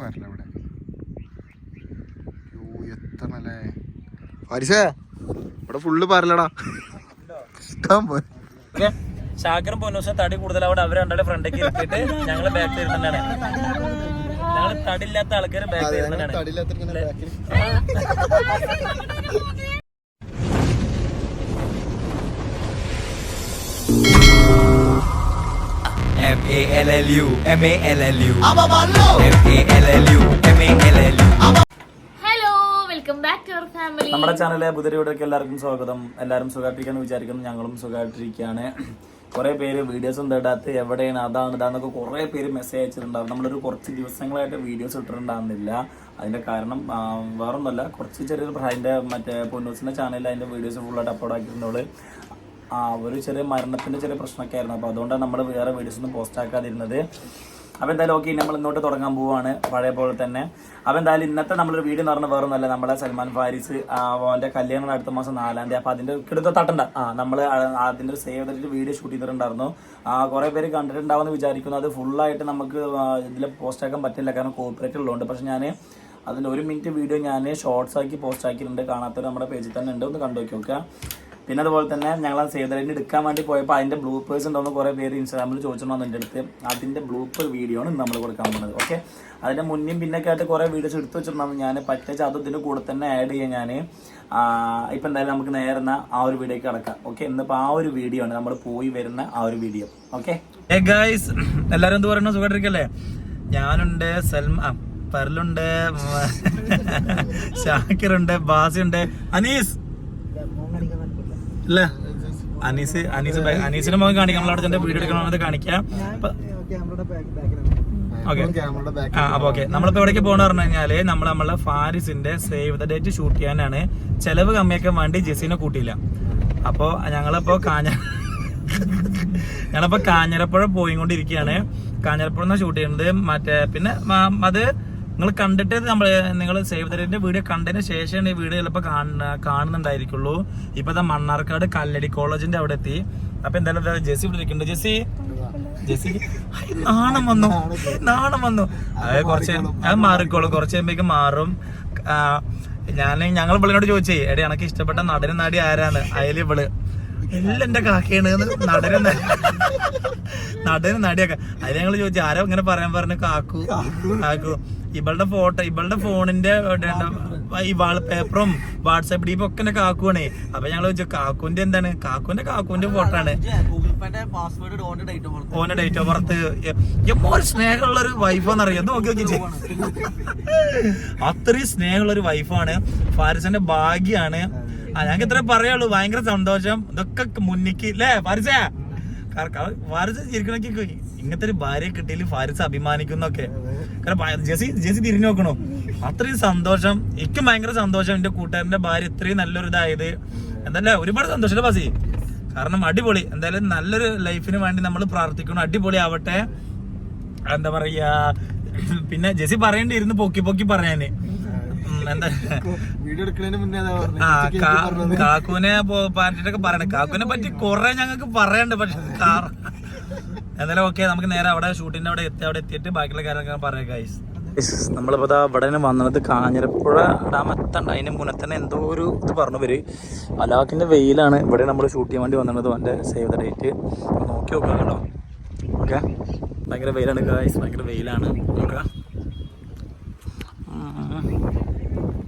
പാരില്ല ഇവിടെ യോ പാരിസേ ഇവിടെ ഫുള്ള് പാരില്ലടാ ഇഷ്ടം പോലെ ശാക്കറും പൊന്നൂസും തടി കൂടുതലാവിടെ അവർ രണ്ടാളും ഫ്രണ്ടേക്ക് ഇരുത്തിയിട്ട് ഞങ്ങൾ ബാക്ക് ഇരുന്നിട്ടാണ് ഞങ്ങൾ തടിയില്ലാത്ത ആൾക്കാർ ബാക്കിൽ ഇരുന്നിട്ടാണ് M A L L U M A L L U. M A L L U M A L L U hello welcome back to our family നമ്മുടെ ചാനലിലെ പുതിയവിടേക്ക് എല്ലാവർക്കും സ്വാഗതം. എല്ലാവരും സുഖമായിട്ടിരിക്കാന്ന് വിചാരിക്കുന്നു. ഞങ്ങളും സുഖമായിട്ടിരിക്കുകയാണ്. കുറേ പേര് വീഡിയോസ് ഒന്നും ഇടാത്ത എവിടെയാണ് അതാണ് ഇതാന്നൊക്കെ കുറേ പേര് മെസ്സേജ് അയച്ചിട്ടുണ്ടാവും. നമ്മളൊരു കുറച്ച് ദിവസങ്ങളായിട്ട് വീഡിയോസ് ഇട്ടിട്ടുണ്ടാകുന്നില്ല അതിന്റെ കാരണം വേറൊന്നുമല്ല. കുറച്ച് ചെറിയൊരു അതിന്റെ അതിന്റെ മറ്റേ പൊന്നൂസിന്റെ ചാനലിൽ അതിന്റെ വീഡിയോസ് ഫുള്ളായിട്ട് അപ്ലോഡ് ആക്കിയിരുന്നോൾ ആ ഒരു ചെറിയ മരണത്തിന്റെ ചെറിയ പ്രശ്നമൊക്കെ ആയിരുന്നു. അപ്പോൾ അതുകൊണ്ടാണ് നമ്മൾ വേറെ വീഡിയോസ് ഒന്നും പോസ്റ്റ് ആക്കാതിരുന്നത്. അപ്പോൾ എന്തായാലും ഓക്കെ നമ്മൾ ഇന്നോട്ട് തുടങ്ങാൻ പോവാണ് പഴയ പോലെ തന്നെ. അപ്പോൾ എന്തായാലും ഇന്നത്തെ നമ്മളൊരു വീഡിയോ എന്ന് പറഞ്ഞാൽ വേറെ നമ്മളെ സൽമാൻ ഫാരിസ് അവന്റെ കല്യാണം അടുത്ത മാസം നാലാം തീയതി. അപ്പോൾ അതിന്റെ കിടത്ത തട്ടണ്ട. ആ നമ്മൾ അതിന്റെ ഒരു സേവ് ചെയ്തിട്ട് വീഡിയോ ഷൂട്ട് ചെയ്തിട്ടുണ്ടായിരുന്നു. ആ കുറേ പേര് കണ്ടിട്ടുണ്ടാവുമെന്ന് വിചാരിക്കുന്നു. അത് ഫുള്ളായിട്ട് നമുക്ക് ഇതിൽ പോസ്റ്റ് ആക്കാൻ പറ്റില്ല. കാരണം കോപ്പറേറ്റ് ഉള്ളതുകൊണ്ട്. പക്ഷെ ഞാൻ അതിന്റെ ഒരു മിനിറ്റ് വീഡിയോ ഞാൻ ഷോർട്സ് ആക്കി പോസ്റ്റ് ആക്കിയിട്ടുണ്ട്. കാണാത്തവർ നമ്മുടെ പേജിൽ തന്നെ ഉണ്ട്. ഒന്ന് കണ്ടു നോക്കി നോക്കുക. പിന്നെ അതുപോലെ തന്നെ ഞങ്ങൾ ആ സേവ് ദ എടുക്കാൻ വേണ്ടി പോയപ്പോൾ അതിന്റെ ബ്ലൂപ്പേഴ്സ് ഉണ്ടോന്ന് കുറേ പേര് ഇൻസ്റ്റാഗ്രാമിൽ ചോദിച്ചിട്ടുണ്ടോ എന്റെ അടുത്ത്. അതിന്റെ ബ്ലൂപ്പർ വീഡിയോ ആണ് നമ്മൾ കൊടുക്കാൻ പോകുന്നത് ഓക്കെ അതിന്റെ മുന്നും പിന്നൊക്കെ ആയിട്ട് കുറേ വീഡിയോസ് എടുത്തു വെച്ചിട്ടുണ്ടാവും ഞാൻ പറ്റിച്ച അത് ഇതിന്റെ കൂടെ തന്നെ ആഡ് ചെയ്യാൻ ഞാൻ ഇപ്പം എന്തായാലും നമുക്ക് നേരുന്ന ആ ഒരു വീഡിയോക്ക് കിടക്കാം ഓക്കെ ഇന്നിപ്പോൾ ആ ഒരു വീഡിയോ ആണ് നമ്മൾ പോയി വരുന്ന ആ ഒരു വീഡിയോ ഓക്കെ ഗൈസ് എല്ലാവരും എന്ത് പറയുന്നു? സുഖമായിട്ടിരിക്കല്ലേ ഞാനുണ്ട് സൽമാ പെർലുണ്ട് ഷാക്കിറുണ്ട് ബാസിയുണ്ട്. അനീസ് അനീസ് അനീസ് അനീസിന്റെ മുഖം കാണിക്കാം. നമ്മളവിടെ ചെന്ന് വീഡിയോ എടുക്കണമെന്ന് കാണിക്കാം. ഓക്കെ. ആ അപ്പൊ ഓക്കെ. നമ്മളിപ്പോ എവിടേക്ക് പോകണമെന്ന് പറഞ്ഞു കഴിഞ്ഞാൽ നമ്മൾ നമ്മളെ ഫാരിസിന്റെ സേവ് ദ ഡേറ്റ് ഷൂട്ട് ചെയ്യാനാണ്. ചെലവ് കമ്മിയാക്കാൻ വേണ്ടി ജെസിനെ കൂട്ടിയില്ല. അപ്പോ ഞങ്ങളിപ്പോ കാഞ്ഞ ഞങ്ങളിപ്പോ കാഞ്ഞിരപ്പുഴ പോയിക്കൊണ്ടിരിക്കുകയാണ്. കാഞ്ഞിരപ്പുഴ ഷൂട്ട് ചെയ്യുന്നത് മറ്റേ പിന്നെ അത് നിങ്ങൾ കണ്ടിട്ട് നമ്മൾ നിങ്ങൾ സേവ് ദ വീഡിയോ കണ്ടതിന് ശേഷമാണ് ഈ വീഡിയോ ചിലപ്പോൾ കാണുന്നുണ്ടായിരിക്കുള്ളൂ. ഇപ്പൊ ഇതാ മണ്ണാർക്കാട് കല്ലടി കോളേജിന്റെ അവിടെ എത്തി. അപ്പൊ എന്തായാലും ജെസ്സി ജെസി ഇവിടെ ഇരിക്കുന്നുണ്ട്. ജെസ്സി? ജെസി ഹൈ, നാണം വന്നു. നാണം വന്നു. അത് കുറച്ച് അത് മാറിക്കോളും. കുറച്ച് മാറും. ഞാൻ ഞങ്ങൾ ഇവളിനോട് ചോദിച്ചേ എടി എനക്ക് ഇഷ്ടപ്പെട്ട നടനും നടി ആരാണ് അയൽ ഇവൾ. എല്ലാം എന്റെ കാക്കയാണ് നടനും നടനും നടിയൊക്കെ. അതിന് ഞങ്ങൾ ചോദിച്ചു ആരോ ഇങ്ങനെ പറയാൻ പറഞ്ഞു കാക്കു? കാക്കു. ഇവളുടെ ഫോട്ടോ ഇവളുടെ ഫോണിന്റെ ഈ വാൾ പേപ്പറും വാട്സാപ്പ് ഡീപ്പും ഒക്കെ എന്റെ കാക്കുവാണേ. അപ്പൊ ഞങ്ങൾ ചോദിച്ചു കാക്കുന്റെ എന്താണ്? കാക്കുന്റെ കാക്കുന്റെ ഫോട്ടോ ആണ്. ഓന്റെ ഡേറ്റ് ഓഫ് ബർത്ത് എപ്പോ സ്നേഹമുള്ള ഒരു വൈഫാന്ന് അറിയാം നോക്കി നോക്കി അത്രയും സ്നേഹമുള്ള ഒരു വൈഫാണ് ഫാരിസിന്റെ ഭാഗ്യാണ്. ഞങ്ങൾക്ക് ഇത്രയും പറയുള്ളൂ. ഭയങ്കര സന്തോഷം. ഇതൊക്കെ മുന്നിക്ക് അല്ലേ ഫാരിസ? ഫാരിസ് ഇങ്ങനത്തെ ഒരു ഭാര്യയെ കിട്ടിയില്ല ഫാരിസ് അഭിമാനിക്കുന്നൊക്കെ. കാരണം ജെസി ജെസി തിരിഞ്ഞു നോക്കണോ? അത്രയും സന്തോഷം. എനിക്കും ഭയങ്കര സന്തോഷം എന്റെ കൂട്ടുകാരന്റെ ഭാര്യ ഇത്രയും നല്ലൊരു ഇതായത്. എന്തല്ലേ ഒരുപാട് സന്തോഷം ബാസി? കാരണം അടിപൊളി. എന്തായാലും നല്ലൊരു ലൈഫിന് വേണ്ടി നമ്മൾ പ്രാർത്ഥിക്കണം. അടിപൊളി ആവട്ടെ. എന്താ പറയാ? പിന്നെ ജെസി പറയേണ്ടിയിരുന്നു പൊക്കി പൊക്കി പറയാന് എന്താ? വീഡിയോ എടുക്കുന്നതിന് മുന്നേ കാക്കുവിനെ പറ്റിട്ടൊക്കെ പറയണേ. കാക്കുവിനെ പറ്റി കൊറേ ഞങ്ങൾക്ക് പറയണ്ട് പക്ഷെ കാർ എന്തായാലും ഓക്കെ നമുക്ക് നേരെ അവിടെ ഷൂട്ടിന്റെ അവിടെ എത്തി അവിടെ എത്തിയിട്ട് ബാക്കിയുള്ള കാര്യങ്ങളൊക്കെ പറയാം ഗൈസ് നമ്മളിപ്പോ ദാ ഇവിടെ വന്നത് കാഞ്ഞിരപ്പുഴ ഡാം എത്തണ്ട. അതിന്റെ മുന്നേ തന്നെ എന്തോ ഒരു ഇത് പറഞ്ഞു വര് അലാഖിന്റെ വെയിലാണ് ഇവിടെ നമ്മൾ ഷൂട്ട് ചെയ്യാൻ വേണ്ടി വന്നത്. അവന്റെ സേവ് ദ ഡേറ്റ് നോക്കി നോക്കാം കേട്ടോ. ഓക്കെ? ഭയങ്കര വെയിലാണ് ഗൈസ് ഭയങ്കര വെയിലാണ്. നോക്കാം.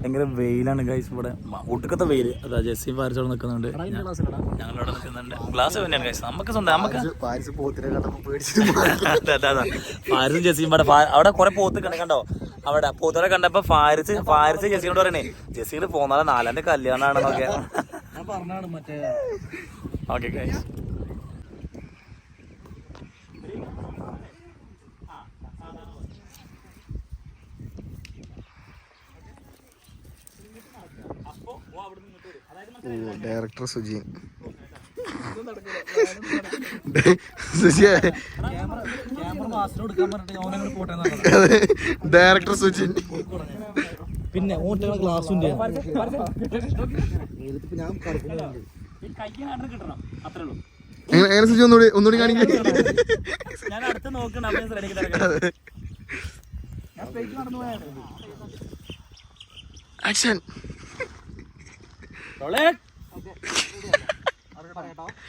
ഭയങ്കര വെയിലാണ് ഗൈസ് ഇവിടെ. ഒടുക്കത്തെ വെയിൽ അതാ ജെസ്സി പാരിസ് നിൽക്കുന്നുണ്ട്. ഞങ്ങളിവിടെ നിൽക്കുന്നുണ്ട്. ഗ്ലാസ് തന്നെയാണ് ഗൈസ് നമുക്ക് സ്വന്തം നമുക്ക് പാരിസ് പോത്തിനെ കണ്ടപ്പോ പേടിച്ചിട്ട് ഫാരിസും ജെസ്സിയും ഇവിടെ അവിടെ കുറെ പോത്ത് കണ്ട കണ്ടോ? അവിടെ പോത്തുകളെ കണ്ടപ്പോ ഫാരിസ് ഫാരിസ് ജെസ്സിയോട് പറയണേ ജെസ്സിയുടെ പോന്നാലെ നാലാന്റെ കല്യാണമാണെന്നൊക്കെ okay guys director Sujeen director Sujin പിന്നെ ക്ലാസ് അത്രേ ഉള്ളൂ എങ്ങനെ എങ്ങനെ സുജി ഒന്നുകൂടി ഒന്നുകൂടി കാണിക്കാൻ ഞാൻ അടുത്ത് നോക്കണം ആക്ഷൻ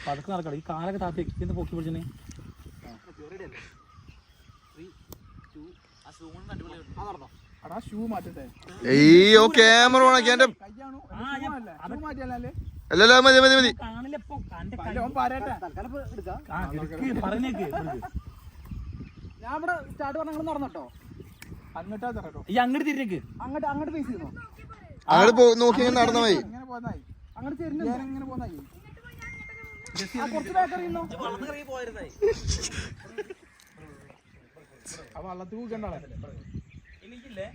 പതുക്കെ നടക്കണം ഈ കാലൊക്കെ താത്തി എന്ത് പൊക്കി പിടിച്ചേ അടാ ഷൂ മാറ്റട്ടെ അയ്യോ ക്യാമറ ഓണാക്കി എന്റെ കയ്യാണു. ഷൂ മാറ്റിയല്ലേ അല്ലല്ലോ മതി മതി മതി. ഞാൻ ഇവിടെ സ്റ്റാർട്ട് പറഞ്ഞ അങ്ങോട്ടാ അങ്ങോട്ട് അങ്ങോട്ട് അങ്ങോട്ട് ഫേസ് ചെയ്യുന്നു അങ്ങോട്ട് നോക്കി മതി. ഇങ്ങനെ പോന്നായി അങ്ങോട്ട് ചെരിഞ്ഞു ഇങ്ങനെ പോന്നായി. ആ, കുറച്ച് അറിയുന്നു? ആ വള്ളത്തിൽ കൂക്കണ്ടാളെ എനിക്കില്ലേ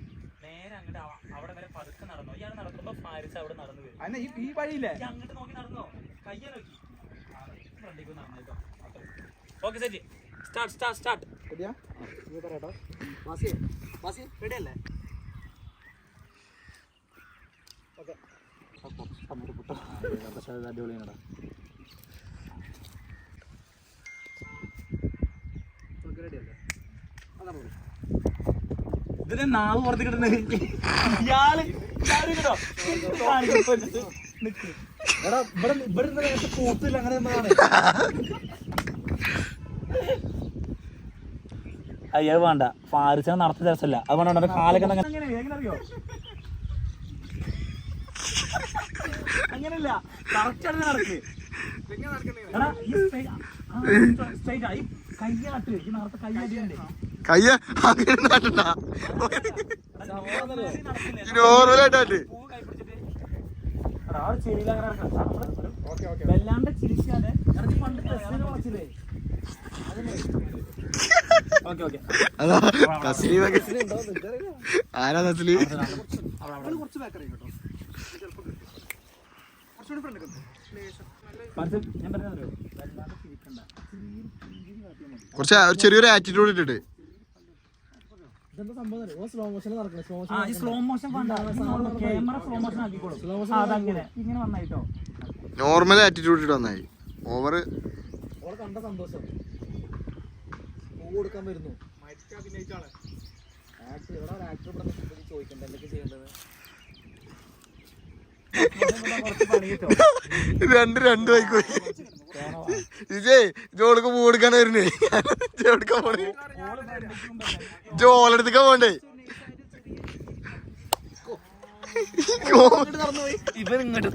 നേരെ അങ്ങോട്ട് അവിടെ വരെ പതുക്കെ നടന്നു. ഇയാൾ നടക്കുമ്പോ ഫാരിസ് അവിടെ നടന്നു വരും. അന്നെ ഈ ഈ വഴിയില്ലേ? അങ്ങോട്ട് നോക്കി നടന്നോ? കയ്യെ നോക്കി. ഫ്രണ്ടിലേക്ക് നടന്നേട്ടോ okay set. Start start start ഇതിന് നാവ് പുറത്ത് കിട്ടുന്നത് ഇയാൾ. എടാ അങ്ങനെ എന്നതാണ് അയ്യോ വേണ്ട. ഫാരിസിനെ നടത്തി രസമല്ല അത് വേണ്ട കാലൊക്കെ എങ്ങനെ അറിയോ? അങ്ങനല്ല. കറക്റ്റ് ആണ് നടക്ക്. എടാ, ഈ straight- ആ, straight ആ, ഈ കയ്യാട്ട് ഈ നേരത്തെ കയ്യാട്ടിയുണ്ട് കയ്യ അങ്ങനെ നടണ്ട നോർമലായിട്ടാട്ട് വല്ലാണ്ട് ചിരിക്കാതെ നീ പണ്ട് വളച്ചില്ലേ ആരാ തസ്ലീം കുറച്ച് ബാക്ക് അറിയും കേട്ടോ കുറച്ചുകൂടി ഫ്രണ്ട് ഞാൻ പറഞ്ഞോ കുറച്ച് ഒരു ചെറിയൊരു ആറ്റിറ്റ്യൂഡ് ഇട്ടിട്ട്. ആ ഈ slow motion camera slow motion ആക്കിക്കോളും. ആ, അതങ്ങനെ. ഇങ്ങനെ വന്നായിട്ടോ? നോർമൽ ആറ്റിറ്റ്യൂഡ് ഇട്ട് വന്നായി. ഓവർ കുറച്ച് പണി കിട്ടോ രണ്ട് രണ്ട് വൈക്കോയി ഇജേ ജോളിക്ക് പൂ കൊടുക്കാൻ വരുന്നേ. ജോലിക്കാൻ പോണേ. ജോലെടുത്തേക്കാൻ പോണ്ടേ. ഇവൻ ഇങ്ങോട്ട്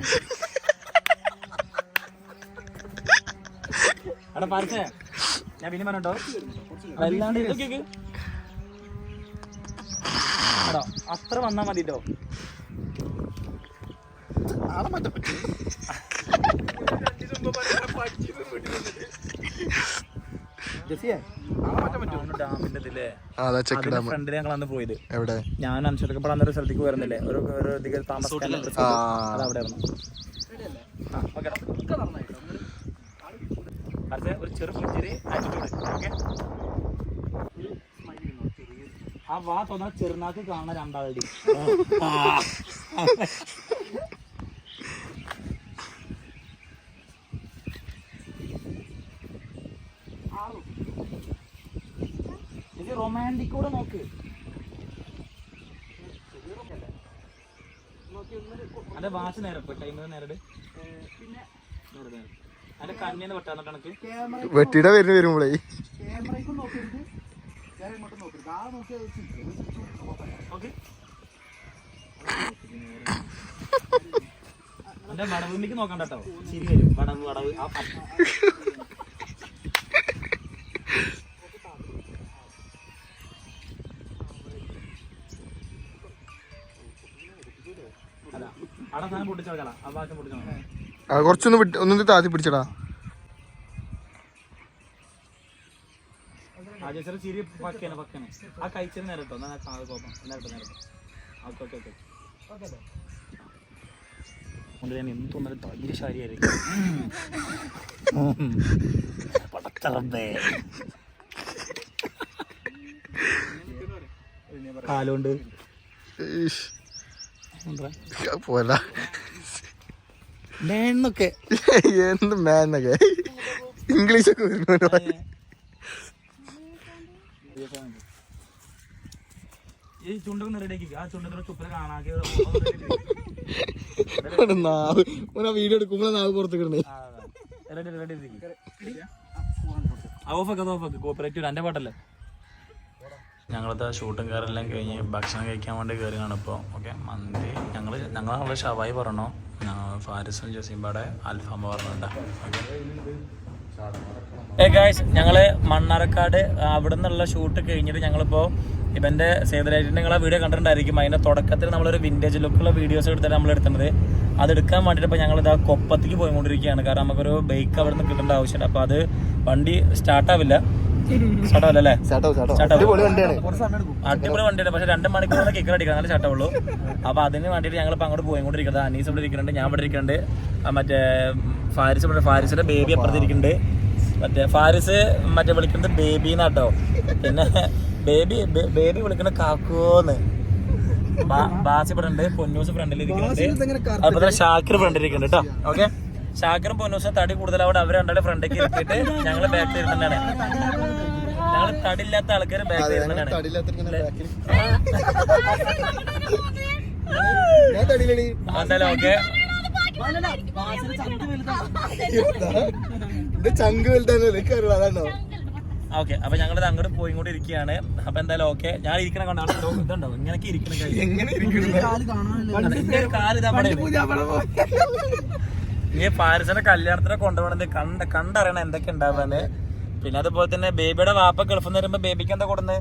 അവിടെ ഞാൻ പിന്നെ പറഞ്ഞോ വല്ലാണ്ട് അത്ര വന്നാ മതിട്ടോ. ഡാമിന്റെ ഇതില്ലേ മാറ്റാൻ പറ്റും. ഡാം ഫ്രണ്ടിൽ ഞങ്ങൾ അന്ന് പോയത്. എവിടെ? ഞാൻ അനുസരിച്ചൊക്കെ പെടാൻ ഒരു സ്ഥലത്തേക്ക് വരുന്നില്ലേ ഒരു ഒരു അധികം താമസിക്കാൻ. അടുത്ത ഒരു ചെറു പുഞ്ചിരി ആറ്റിറ്റ്യൂഡ് ഓക്കെ. ആ വാ തോന്നാ ചെറുനാക്ക് കാണാൻ രണ്ടാളുടെ. റൊമാന്റിക് കൂടെ നോക്ക്. അതെ വാച്ച് നേരെ ടൈം നേരിട് പിന്നെ അന്റെ കണ്ണിന്ന് പെട്ടാന്ന് കണക്ക് വെട്ടിയുടെ വരുന്ന വരുമ്പോളേ. ക്യാമറയ്ക്കും നോക്കരുത്. ഞാൻ ഇങ്ങോട്ട് നോക്കരുത്. ആ നോക്കിയാൽ ഓക്കെ. എന്റെ വടവുമ്മിക്ക് നോക്കണ്ട കേട്ടോ. ചിരി വരും. വടവ് വടവ്. ആ നോക്കാം കുറച്ചൊന്ന് വിട്ട് ഒന്നും താത്തി പിടിച്ചടാ. ആ ചേച്ചി ചിരി പക്കേനെ പക്കേനെ ആ കഴിച്ചത് നേരെ കേട്ടോ എന്നാ കാത് കോപ്പം നേരത്തെ നേരത്തെ ഓക്കെ ഓക്കെ ഓക്കെ. അതുകൊണ്ട് ഞാൻ എന്ത് തോന്നാലും ധൈര്യശാലിയായിരിക്കും പടച്ചറമ്പേ കാലുകൊണ്ട് ഈഷ്. എന്താ മേന്നൊക്കെ ഇംഗ്ലീഷ് ഒക്കെ വരുന്നവരോ ഈ ചുണ്ടൊന്ന് റെഡിയാക്കി ആ ചുണ്ടത്തിന്റെ ചുപ്പിനെ കാണാക്കി നാവ്. ഓനാ വീഡിയോ എടുക്കുമ്പോൾ നാവ് പുറത്ത് കിടണേ റെഡി റെഡി ഓഫാക്ക് ഓഫാക്ക് കോപ്പറേറ്റീവ് എന്റെ പാട്ടല്ലേ? ഞങ്ങളത്തെ ഷൂട്ടും കയറെല്ലാം കഴിഞ്ഞ് ഭക്ഷണം കഴിക്കാൻ വേണ്ടി കയറിയാണ് ഇപ്പോൾ ഓക്കെ മന്തി. ഞങ്ങൾ ഞങ്ങൾ അവിടെ ഷവായി പറഞ്ഞു. ഫാരിസും ജസീംബാടെ അൽഫാമ പറഞ്ഞിട്ടുണ്ട്. ഏ ഗായ്സ് ഞങ്ങൾ മണ്ണാർക്കാട് അവിടെ നിന്നുള്ള ഷൂട്ട് കഴിഞ്ഞിട്ട് ഞങ്ങളിപ്പോ ഇവന്റെ സേതുരായിട്ട് നിങ്ങളെ വീഡിയോ കണ്ടിട്ടുണ്ടായിരിക്കും. അതിന്റെ തുടക്കത്തിൽ നമ്മളൊരു വിന്റേജ് ലുക്കുള്ള വീഡിയോസ് എടുത്തിട്ട് നമ്മൾ എടുക്കുന്നത് അത് എടുക്കാൻ വേണ്ടിയിട്ട് ഇപ്പോൾ ഞങ്ങൾ ഇതാ കൊപ്പത്തേക്ക് പോയിക്കൊണ്ടിരിക്കുകയാണ്. കാരണം നമുക്കൊരു ബൈക്ക് അവിടെ നിന്ന് കിട്ടേണ്ട ആവശ്യമുണ്ട് അപ്പോൾ അത് വണ്ടി സ്റ്റാർട്ടാവില്ല സ്റ്റാർട്ടാവില്ല അല്ലേ. അടിപൊളി വണ്ടിയാണ്. പക്ഷെ രണ്ട് മണിക്കൂർ കിക്കർ അടിക്കാൻ നല്ല ചട്ടമുള്ളൂ അപ്പൊ അതിന് വേണ്ടിയിട്ട് ഞങ്ങൾ ഇപ്പൊ അങ്ങോട്ട് പോയിക്കൊണ്ടിരിക്കുന്നത് അനീസ് ഇവിടെ ഇരിക്കുന്നുണ്ട്. ഞാൻ ഇവിടെ ഇരിക്കുന്നുണ്ട്. മറ്റേ ഫാരിസ് ഇവിടെ ഫാരിസിന്റെ ബേബി അപ്പുറത്ത് ഇരിക്കുന്നുണ്ട്. മറ്റേ ഫാരിസ് മറ്റേ വിളിക്കുന്നത് ബേബി എന്നാട്ടോ പിന്നെ ബേബി ബേബി വിളിക്കുന്ന കാക്കോന്ന് ബാസി ഇവിടെ ഉണ്ട് പൊന്നൂസ് ഫ്രണ്ടിൽ ഇരിക്കുന്നുണ്ട്. അതുപോലെ ഷാക്കിർ ഫ്രണ്ടിൽ ഇരിക്കുന്നുണ്ട് കേട്ടോ ഓക്കെ ഷാക്കിറും പൊന്നൂസും തടി കൂടുതലാവിടെ അവർ രണ്ടാളെ ഫ്രണ്ടിലേക്ക് ഇരിക്കിയിട്ട് ഞങ്ങൾ ബാക്കിൽ ഇരുന്നിട്ടാണ്. ഞങ്ങൾ തടില്ലാത്ത ആൾക്കാർ ബാക്കിൽ ഇരുന്നിട്ടാണ്. എന്തായാലും ഓക്കെ ചങ്ക് വലുതാണ് എനിക്കറിയില്ല അതാണോ? ഓക്കെ അപ്പൊ ഞങ്ങൾ അങ്ങോട്ട് പോയി കൂടെ ഇരിക്കുകയാണ് അപ്പൊ എന്തായാലും ഓക്കെ ഞാൻ ഇരിക്കണ കണ്ട? ഇങ്ങനെയൊക്കെ ഇരിക്കണ കാൽ ഇതാ അവിടെ. ഈ പാരിസിന്റെ കല്യാണത്തിന് കൊണ്ടുപോകണത് കണ്ട കണ്ടറിയണം എന്തൊക്കെ ഉണ്ടാവാന്ന്. പിന്നെ അതുപോലെ തന്നെ ബേബിയുടെ വാപ്പ ഗൾഫിൽ നിന്ന് വരുമ്പോ ബേബിക്ക് എന്താ watch.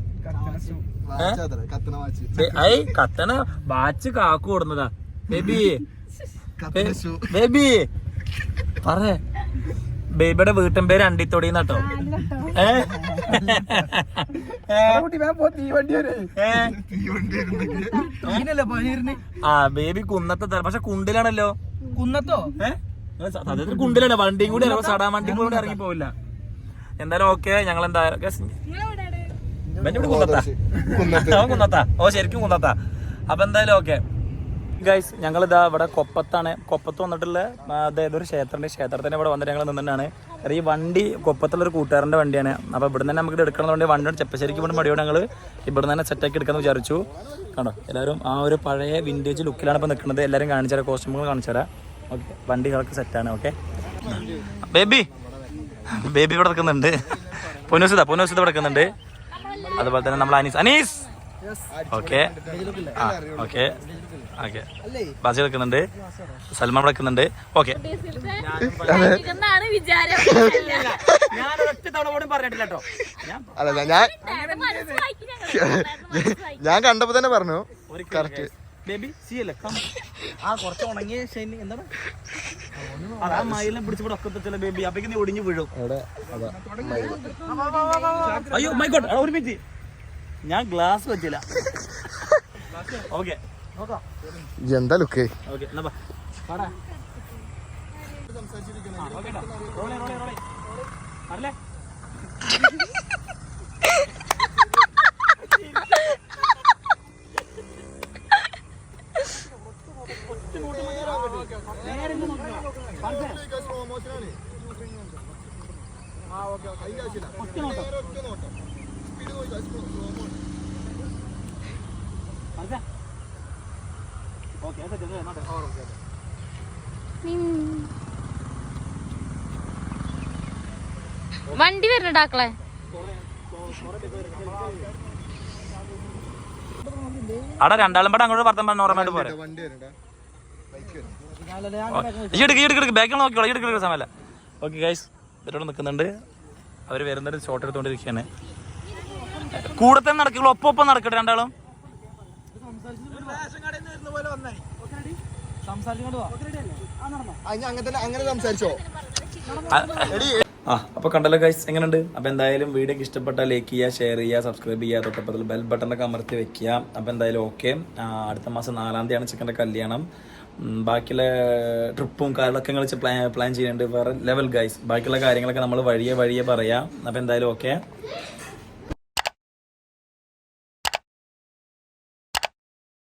I കത്തണ watch Kakku കൊടുന്നതാ. Baby. Baby. പറ. ബേബിയുടെ വീട്ടും പേര് അണ്ടിത്തൊടി? ഏ? ആ ബേബി കുന്നത്തെ തല പക്ഷെ കുണ്ടിലാണല്ലോ. കുന്നത്തോ? സത്യത്തിൽ കുണ്ടിലാണ് വണ്ടിയും കൂടി ഇറങ്ങും. സടാ വണ്ടിയും കൂടി ഇറങ്ങി പോവില്ല. എന്തായാലും ഓക്കെ ഞങ്ങൾ എന്തായാലും കുന്നത്താ. കുന്നത്താ. ഓ ശരിക്കും കുന്നത്താ. അപ്പൊ എന്തായാലും ഓക്കെ. ഗൈസ് ഇതാ ഇവിടെ കൊപ്പത്താണ്. കൊപ്പത്ത് വന്നിട്ടുള്ള അതായത് ഒരു ക്ഷേത്രത്തിന്റെ ക്ഷേത്രത്തിന് ഇവിടെ വന്നിട്ട് ഞങ്ങൾ നിന്നിട്ടാണ്. ഈ വണ്ടി കൊപ്പത്തുള്ള ഒരു കൂട്ടുകാരന്റെ വണ്ടിയാണ്. അപ്പൊ ഇവിടെ തന്നെ നമുക്ക് എടുക്കണമെന്നുണ്ട് എടുക്കണം വേണ്ടി ചെപ്പശ്ശേരിക്ക് ഇവിടെ മടിയോടെ ഞങ്ങൾ ഇവിടെ തന്നെ സെറ്റാക്കി എടുക്കാമെന്ന് വിചാരിച്ചു. കണ്ടോ? എല്ലാവരും ആ ഒരു പഴയ വിന്റേജ് ലുക്കിലാണ് ഇപ്പൊ നിൽക്കുന്നത് എല്ലാവരും കാണിച്ചു തരാം കോസ്റ്റ്യൂമുകൾ കാണിച്ചു തരാം. ഓക്കെ വണ്ടികളൊക്കെ സെറ്റാണ് ഓക്കെ ബേബി ബേബി ഇവിടെ നിൽക്കുന്നുണ്ട്. പൊന്നൂസിത പൊന്നൂസിത ഇവിടെ നിൽക്കുന്നുണ്ട്. അതുപോലെ തന്നെ നമ്മൾ അനീസ്. അനീസ്! ഓക്കെ ആ ഓക്കെ ഓക്കെ ബാസി കിടക്കുന്നുണ്ട് സൽമാൻ കിടക്കുന്നുണ്ട് ഓക്കെ എന്നാണ് വിചാരം? ഞാൻ ഒറ്റ പോലും പറഞ്ഞിട്ടില്ല കേട്ടോ. അല്ല ഞാൻ ഞാൻ കണ്ടപ്പോ തന്നെ പറഞ്ഞു. കറക്റ്റ് ബേബി സി അല്ലേ? ആ കുറച്ച് ഉണങ്ങിയ ഷൈനി എന്താണ്? ആ മയിലിനെ പിടിച്ചിവിടെ ഒക്കെ ചില ബേബി അപ്പേക്ക് നീ ഒടിഞ്ഞു വീഴും. അയ്യോ ഞാൻ ഗ്ലാസ് വെച്ചില്ല. ഓക്കെ എന്താ ലുക്ക് ഓക്കെ എന്നാ. ആ, ഓക്കേ ട്ടോ. റോളേ, റോളേ, റോളേ. അല്ലേ? മനസ്സിലാ? ഓക്കേ, അത് സെറ്റ്, അത് എന്നാട്ടെ. വണ്ടി വരുന്നുണ്ടാക്കളെ അവിടെ രണ്ടാളും പാടെ അങ്ങോട്ട് വർത്തം പറഞ്ഞ ഓർമ്മയായിട്ട് പോരെ. വണ്ടി വരണ്ട ബൈക്ക് വരും ഈ എടുക്ക് ഈ എടുക്ക് ബാക്കിൽ നോക്കിയോളാം ഈ എടുക്ക് എടുക്കുന്ന സമയമല്ല ഓക്കെ ഗൈസ് ഇവരോട് നിൽക്കുന്നുണ്ട്. അവർ വരുന്നൊരു ഷോട്ട് എടുത്തുകൊണ്ടിരിക്കുകയാണ് കൂടെ തന്നെ നടക്കുള്ളൂ ഒപ്പം ഒപ്പം നടക്കട്ടെ രണ്ടാളും. അങ്ങനെ സംസാരിച്ചോ. ആ അപ്പോൾ കണ്ടല്ലോ ഗൈസ് എങ്ങനെയുണ്ട്? അപ്പോൾ എന്തായാലും വീഡിയോ ഇഷ്ടപ്പെട്ടാൽ ലൈക്ക് ചെയ്യുക ഷെയർ ചെയ്യുക സബ്സ്ക്രൈബ് ചെയ്യുക തൊട്ടപ്പത്തിൽ ബെൽ ബട്ടണൊക്കെ അമർത്തി വെക്കുക. അപ്പോൾ എന്തായാലും ഓക്കെ അടുത്ത മാസം നാലാം തീയതിയാണ് ചിക്കന്റെ കല്യാണം. ബാക്കിയുള്ള ട്രിപ്പും കാര്യങ്ങളൊക്കെ നിങ്ങൾ പ്ലാൻ പ്ലാൻ ചെയ്യുന്നുണ്ട് വേറെ ലെവൽ ഗൈസ് ബാക്കിയുള്ള കാര്യങ്ങളൊക്കെ നമ്മൾ വഴിയെ വഴിയെ പറയാം. അപ്പോൾ എന്തായാലും ഓക്കെ